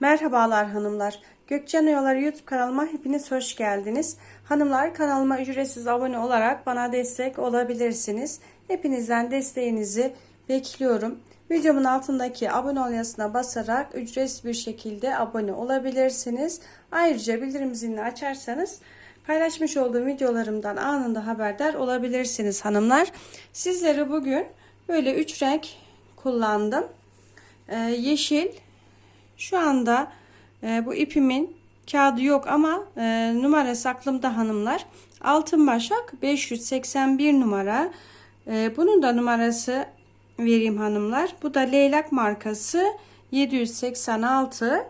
Merhabalar hanımlar. Gökçen Oyaları YouTube kanalıma hepiniz hoş geldiniz. Hanımlar kanalıma ücretsiz abone olarak bana destek olabilirsiniz. Hepinizden desteğinizi bekliyorum. Videomun altındaki abone ol yazısına basarak ücretsiz bir şekilde abone olabilirsiniz. Ayrıca bildirim zilini açarsanız paylaşmış olduğum videolarımdan anında haberdar olabilirsiniz hanımlar. Sizlere bugün böyle üç renk kullandım. Ee, yeşil, şu anda e, bu ipimin kağıdı yok ama e, numarası aklımda hanımlar. Altın başak 581 numara. E, bunun da numarası vereyim hanımlar. Bu da leylak markası 786.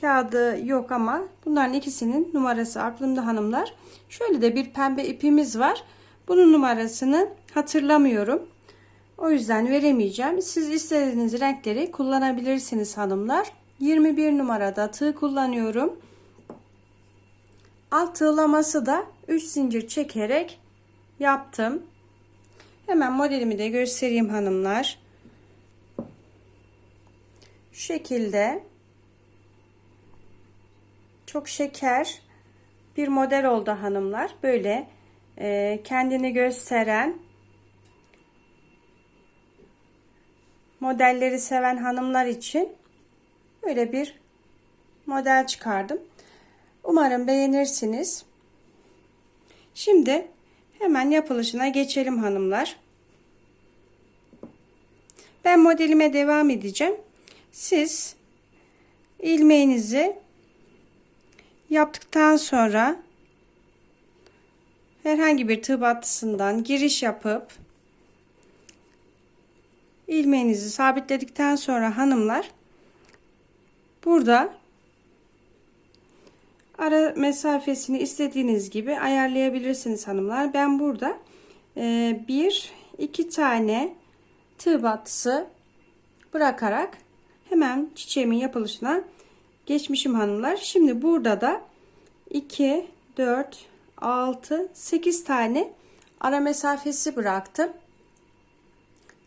Kağıdı yok ama bunların ikisinin numarası aklımda hanımlar. Şöyle de bir pembe ipimiz var. Bunun numarasını hatırlamıyorum. O yüzden veremeyeceğim. Siz istediğiniz renkleri kullanabilirsiniz hanımlar. 21 numarada tığ kullanıyorum. Alt tığlaması da 3 zincir çekerek yaptım. Hemen modelimi de göstereyim hanımlar. Şu şekilde çok şeker bir model oldu hanımlar. Böyle e, kendini gösteren modelleri seven hanımlar için böyle bir model çıkardım. Umarım beğenirsiniz. Şimdi hemen yapılışına geçelim hanımlar. Ben modelime devam edeceğim. Siz ilmeğinizi yaptıktan sonra herhangi bir tığ battısından giriş yapıp ilmeğinizi sabitledikten sonra hanımlar burada ara mesafesini istediğiniz gibi ayarlayabilirsiniz hanımlar. Ben burada e, bir iki tane tığ battısı bırakarak hemen çiçeğimin yapılışına geçmişim hanımlar. Şimdi burada da 2 4 6 8 tane ara mesafesi bıraktım.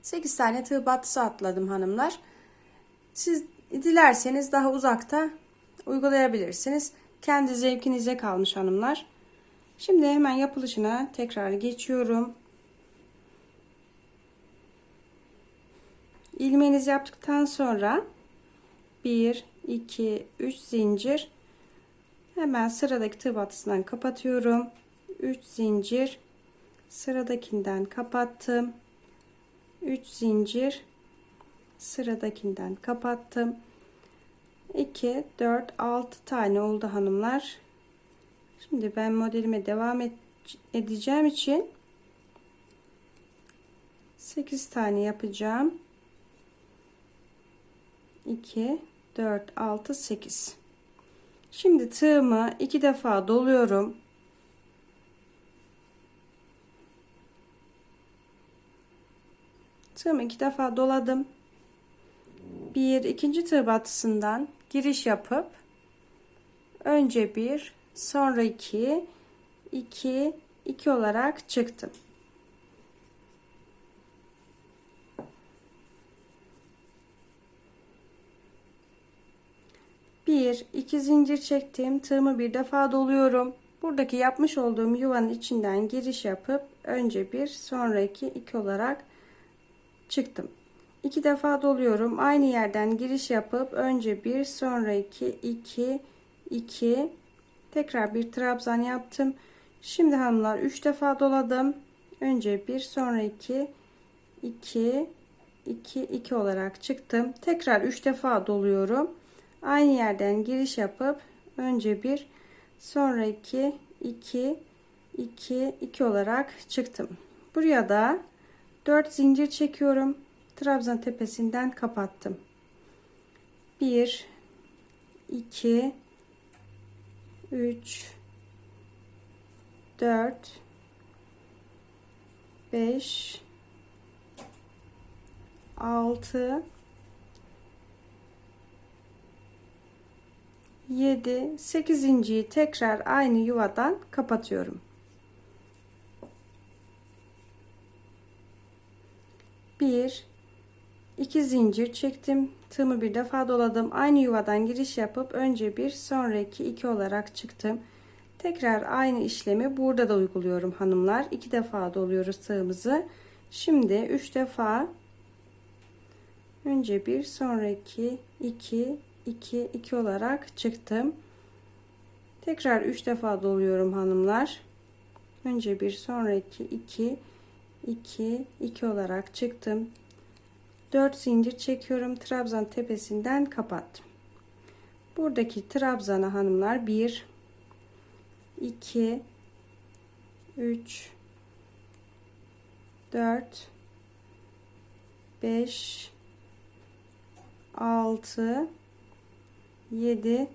8 tane tığ battısı atladım hanımlar. Siz dilerseniz daha uzakta uygulayabilirsiniz. Kendi zevkinize kalmış hanımlar. Şimdi hemen yapılışına tekrar geçiyorum. İlmeğinizi yaptıktan sonra 1 2 3 zincir hemen sıradaki tığ battısından kapatıyorum. 3 zincir sıradakinden kapattım. 3 zincir sıradakinden kapattım. 2 4 6 tane oldu hanımlar. Şimdi ben modelime devam et, edeceğim için 8 tane yapacağım. 2 4 6 8 şimdi tığımı iki defa doluyorum. Tığımı iki defa doladım. Bir ikinci tığ batısından giriş yapıp önce bir sonra iki iki iki olarak çıktım. Bir iki zincir çektim tığımı bir defa doluyorum buradaki yapmış olduğum yuvanın içinden giriş yapıp önce bir sonra iki iki olarak çıktım. İki defa doluyorum. Aynı yerden giriş yapıp önce bir sonra iki iki iki tekrar bir trabzan yaptım. Şimdi hanımlar üç defa doladım. Önce bir sonra iki iki iki iki olarak çıktım. Tekrar üç defa doluyorum. Aynı yerden giriş yapıp önce bir sonra iki iki iki iki olarak çıktım. Buraya da 4 zincir çekiyorum. Trabzan tepesinden kapattım. 1 2 3 4 5 6 7 8 inciyi tekrar aynı yuvadan kapatıyorum. 1 2 zincir çektim. Tığımı bir defa doladım. Aynı yuvadan giriş yapıp önce bir sonraki 2 olarak çıktım. Tekrar aynı işlemi burada da uyguluyorum hanımlar. 2 defa doluyoruz tığımızı. Şimdi 3 defa önce bir sonraki 2 2 2 olarak çıktım. Tekrar 3 defa doluyorum hanımlar. Önce bir sonraki 2 2 2 olarak çıktım. 4 zincir çekiyorum. Trabzan tepesinden kapattım. Buradaki trabzana hanımlar 1 2 3 4 5 6 7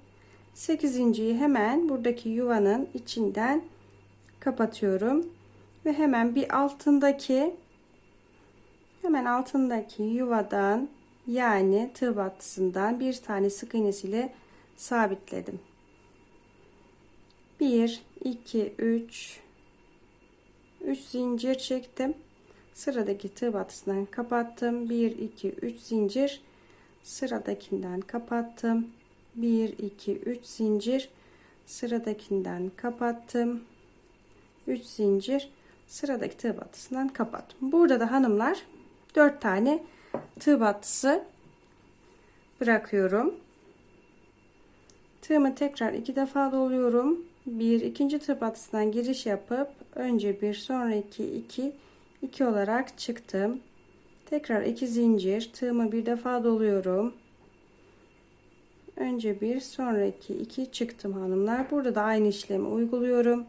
8.yi hemen buradaki yuvanın içinden kapatıyorum ve hemen bir altındaki hemen altındaki yuvadan yani tığ battısından bir tane sık iğnesiyle sabitledim. 1 2 3 3 zincir çektim. Sıradaki tığ battısından kapattım. 1 2 3 zincir sıradakinden kapattım. 1 2 3 zincir sıradakinden kapattım. 3 zincir sıradaki tığ battısından kapattım. Burada da hanımlar 4 tane tığ battısı bırakıyorum. Tığımı tekrar iki defa doluyorum. Bir ikinci tığ battısından giriş yapıp önce bir sonraki iki iki olarak çıktım. Tekrar iki zincir tığımı bir defa doluyorum. Önce bir sonraki iki çıktım hanımlar. Burada da aynı işlemi uyguluyorum.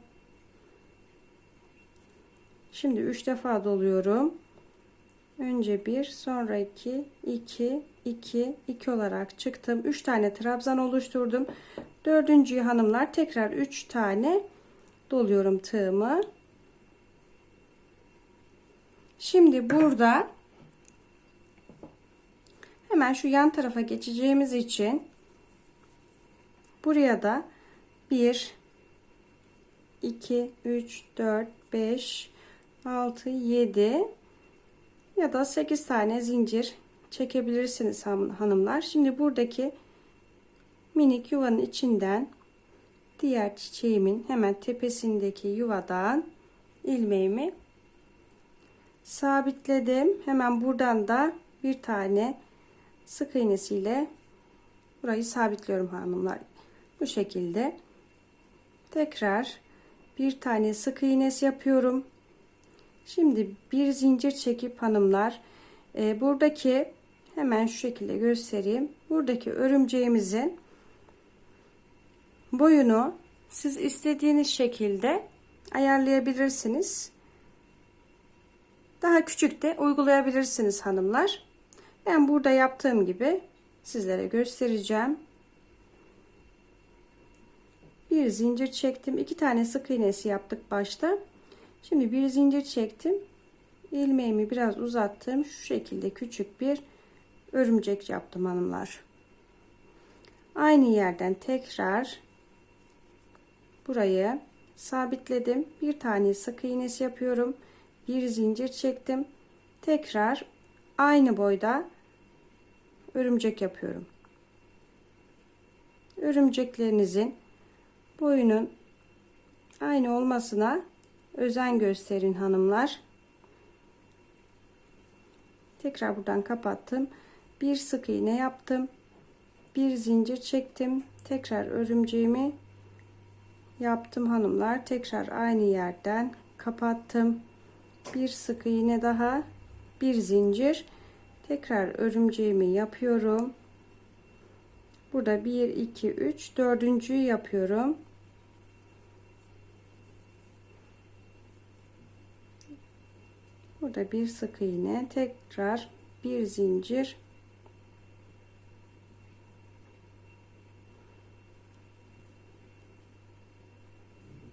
Şimdi üç defa doluyorum. Önce bir sonraki iki iki iki olarak çıktım. Üç tane trabzan oluşturdum. Dördüncüyü hanımlar tekrar üç tane doluyorum tığımı. Şimdi burada hemen şu yan tarafa geçeceğimiz için buraya da 1 2 3 4 5 6 7 ya da 8 tane zincir çekebilirsiniz hanımlar. Şimdi buradaki minik yuvanın içinden diğer çiçeğimin hemen tepesindeki yuvadan ilmeğimi sabitledim. Hemen buradan da bir tane sık iğnesiyle burayı sabitliyorum hanımlar. Bu şekilde tekrar bir tane sık iğnesi yapıyorum. Şimdi bir zincir çekip hanımlar e, buradaki hemen şu şekilde göstereyim. Buradaki örümceğimizin boyunu siz istediğiniz şekilde ayarlayabilirsiniz. Daha küçük de uygulayabilirsiniz hanımlar. Ben burada yaptığım gibi sizlere göstereceğim. Bir zincir çektim. iki tane sık iğnesi yaptık başta. Şimdi bir zincir çektim. ilmeğimi biraz uzattım. Şu şekilde küçük bir örümcek yaptım hanımlar. Aynı yerden tekrar burayı sabitledim. Bir tane sık iğnesi yapıyorum. Bir zincir çektim. Tekrar aynı boyda örümcek yapıyorum. Örümceklerinizin boyunun aynı olmasına özen gösterin hanımlar. Tekrar buradan kapattım. Bir sık iğne yaptım. Bir zincir çektim. Tekrar örümceğimi yaptım hanımlar. Tekrar aynı yerden kapattım. Bir sık iğne daha. Bir zincir. Tekrar örümceğimi yapıyorum. Burada 1 2 3 dördüncüyü yapıyorum. Burada bir sık iğne, tekrar bir zincir.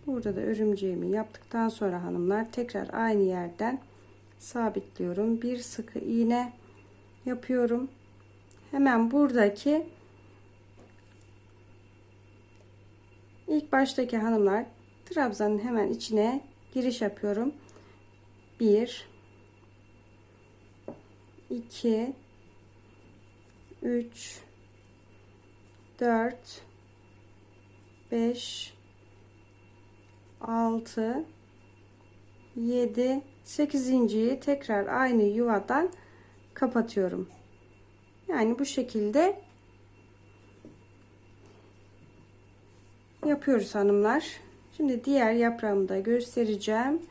Burada da örümceğimi yaptıktan sonra hanımlar tekrar aynı yerden sabitliyorum. Bir sık iğne yapıyorum. Hemen buradaki ilk baştaki hanımlar trabzanın hemen içine giriş yapıyorum. 1 2 3 4 5 6 7 8.yi tekrar aynı yuvadan kapatıyorum. Yani bu şekilde yapıyoruz hanımlar. Şimdi diğer yaprağımı da göstereceğim.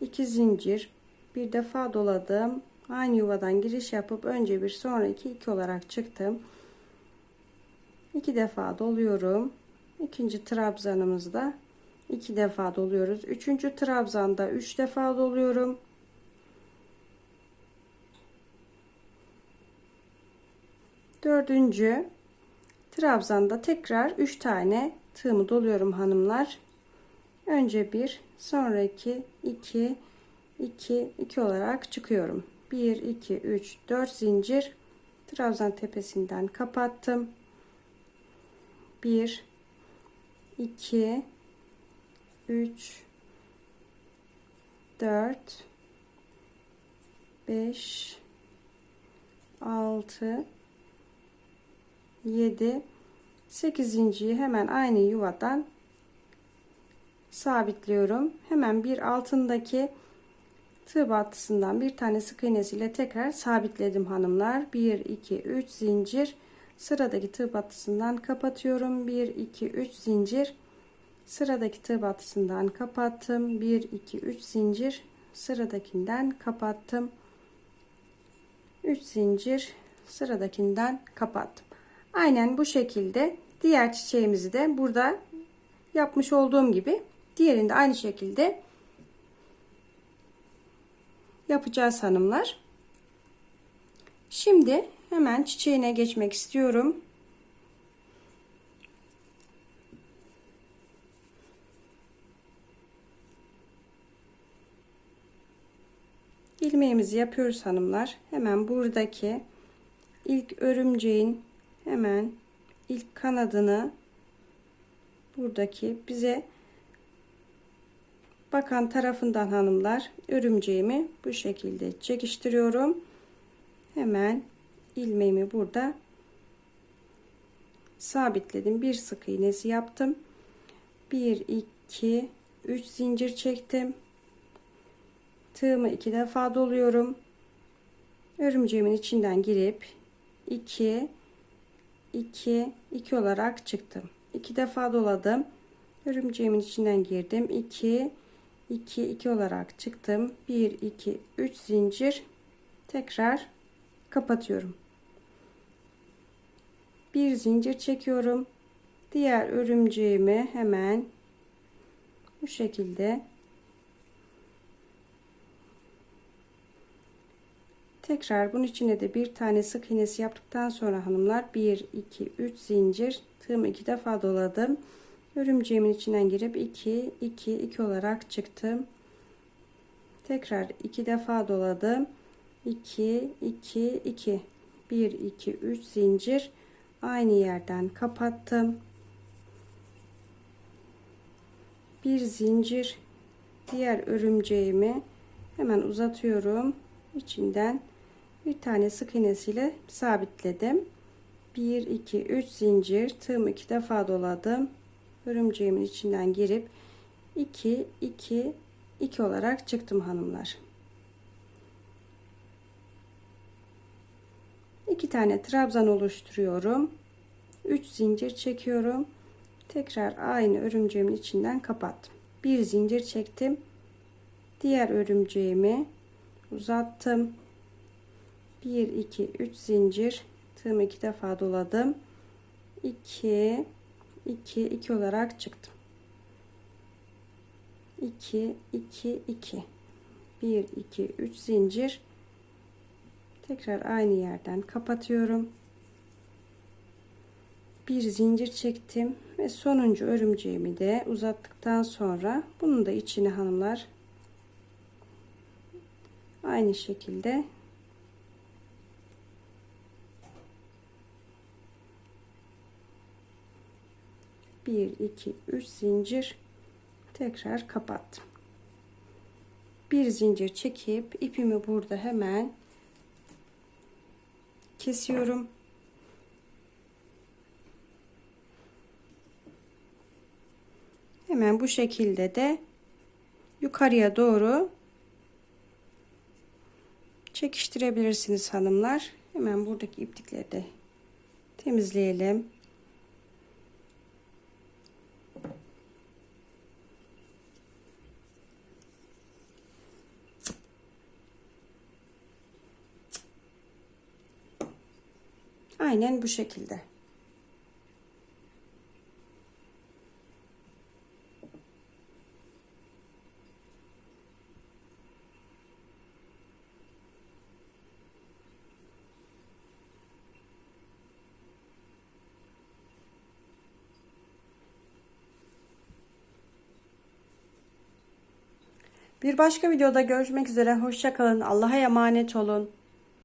2 zincir bir defa doladım. Aynı yuvadan giriş yapıp önce bir sonra iki iki olarak çıktım. İki defa doluyorum. İkinci trabzanımızda iki defa doluyoruz. Üçüncü trabzanda üç defa doluyorum. Dördüncü trabzanda tekrar üç tane tığımı doluyorum hanımlar. Önce bir, sonra iki, iki, iki, iki olarak çıkıyorum. 1 2 3 4 zincir. Trabzan tepesinden kapattım. 1 2 3 4 5 6 7 8 zinciri hemen aynı yuvadan sabitliyorum. Hemen bir altındaki tığ battısından bir tane sık iğnesiyle tekrar sabitledim hanımlar. 1 2 3 zincir. Sıradaki tığ battısından kapatıyorum. 1 2 3 zincir. Sıradaki tığ battısından kapattım. 1 2 3 zincir. Sıradakinden kapattım. 3 zincir. Sıradakinden kapattım. Aynen bu şekilde. Diğer çiçeğimizi de burada yapmış olduğum gibi diğerinde aynı şekilde yapacağız hanımlar. Şimdi hemen çiçeğine geçmek istiyorum. ilmeğimizi yapıyoruz hanımlar. Hemen buradaki ilk örümceğin hemen ilk kanadını buradaki bize bakan tarafından hanımlar örümceğimi bu şekilde çekiştiriyorum. Hemen ilmeğimi burada sabitledim. Bir sık iğnesi yaptım. 1 2 3 zincir çektim. Tığımı iki defa doluyorum. Örümceğimin içinden girip 2 2 2 olarak çıktım. 2 defa doladım. Örümceğimin içinden girdim. 2 2 2 olarak çıktım. 1 2 3 zincir. Tekrar kapatıyorum. Bir zincir çekiyorum. Diğer örümceğimi hemen bu şekilde tekrar bunun içine de bir tane sık iğnesi yaptıktan sonra hanımlar 1 2 3 zincir tığımı iki defa doladım örümceğimin içinden girip 2 2 2 olarak çıktım tekrar iki defa doladım. 2 2 2 1 2 3 zincir. Aynı yerden kapattım. Bir zincir. Diğer örümceğimi hemen uzatıyorum. İçinden bir tane sık iğnesiyle sabitledim. 1 2 3 zincir. Tığımı iki defa doladım örümceğimin içinden girip 2 2 2 olarak çıktım hanımlar. 2 tane trabzan oluşturuyorum. 3 zincir çekiyorum. Tekrar aynı örümceğimin içinden kapattım. Bir zincir çektim. Diğer örümceğimi uzattım. 1 2 3 zincir tığımı iki defa doladım. 2 2 2 olarak çıktım. 2 2 2 1 2 3 zincir tekrar aynı yerden kapatıyorum. Bir zincir çektim ve sonuncu örümceğimi de uzattıktan sonra bunun da içine hanımlar aynı şekilde 1 2 3 zincir. Tekrar kapattım. Bir zincir çekip ipimi burada hemen kesiyorum. Hemen bu şekilde de yukarıya doğru çekiştirebilirsiniz hanımlar. Hemen buradaki iplikleri de temizleyelim. Aynen bu şekilde. Bir başka videoda görüşmek üzere. Hoşçakalın. Allah'a emanet olun.